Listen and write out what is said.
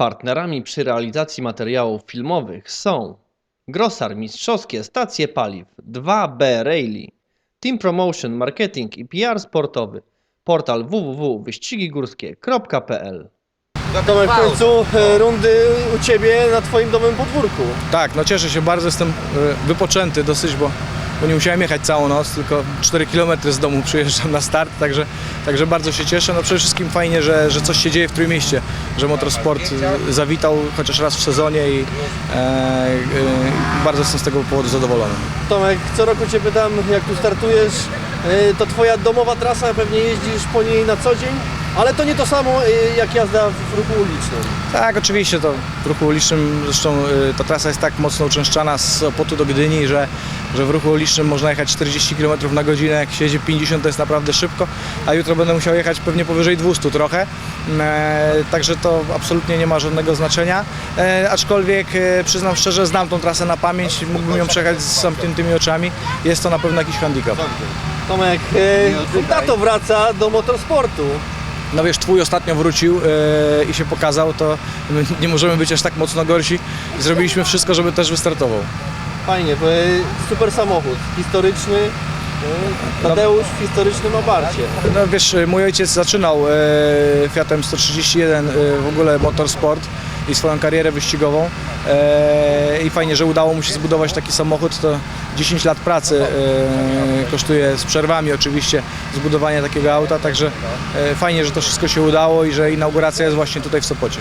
Partnerami przy realizacji materiałów filmowych są Grosar Mistrzowskie Stacje Paliw 2B Rally, Team Promotion Marketing i PR Sportowy, portal www.wyścigigórskie.pl Tomek, w końcu e, rundy u Ciebie na Twoim domowym podwórku. Tak, no cieszę się bardzo, jestem e, wypoczęty dosyć, bo, bo nie musiałem jechać całą noc, tylko 4 km z domu przyjeżdżam na start, także, także bardzo się cieszę. No przede wszystkim fajnie, że, że coś się dzieje w Trójmieście, że motorsport zawitał chociaż raz w sezonie i e, e, bardzo jestem z tego powodu zadowolony. Tomek, co roku Cię pytam, jak tu startujesz, e, to Twoja domowa trasa, pewnie jeździsz po niej na co dzień, ale to nie to samo e, jak jazda w ruchu ulicznym. Tak, oczywiście to w ruchu ulicznym, zresztą y, ta trasa jest tak mocno uczęszczana z Opotu do Gdyni, że, że w ruchu ulicznym można jechać 40 km na godzinę, jak się jedzie 50 to jest naprawdę szybko, a jutro będę musiał jechać pewnie powyżej 200 trochę, e, także to absolutnie nie ma żadnego znaczenia, e, aczkolwiek e, przyznam szczerze, znam tą trasę na pamięć, mógłbym ją przejechać z zamkniętymi oczami, jest to na pewno jakiś handicap. Tomek, e, tato wraca do motorsportu. No wiesz, twój ostatnio wrócił e, i się pokazał, to my nie możemy być aż tak mocno gorsi zrobiliśmy wszystko, żeby też wystartował. Fajnie, bo, e, super samochód, historyczny. e, Tadeusz w historycznym abarcie. No wiesz, mój ojciec zaczynał e, Fiatem 131 e, w ogóle motorsport i swoją karierę wyścigową e, i fajnie, że udało mu się zbudować taki samochód, to 10 lat pracy e, kosztuje z przerwami oczywiście zbudowanie takiego auta, także e, fajnie, że to wszystko się udało i że inauguracja jest właśnie tutaj w Sopocie.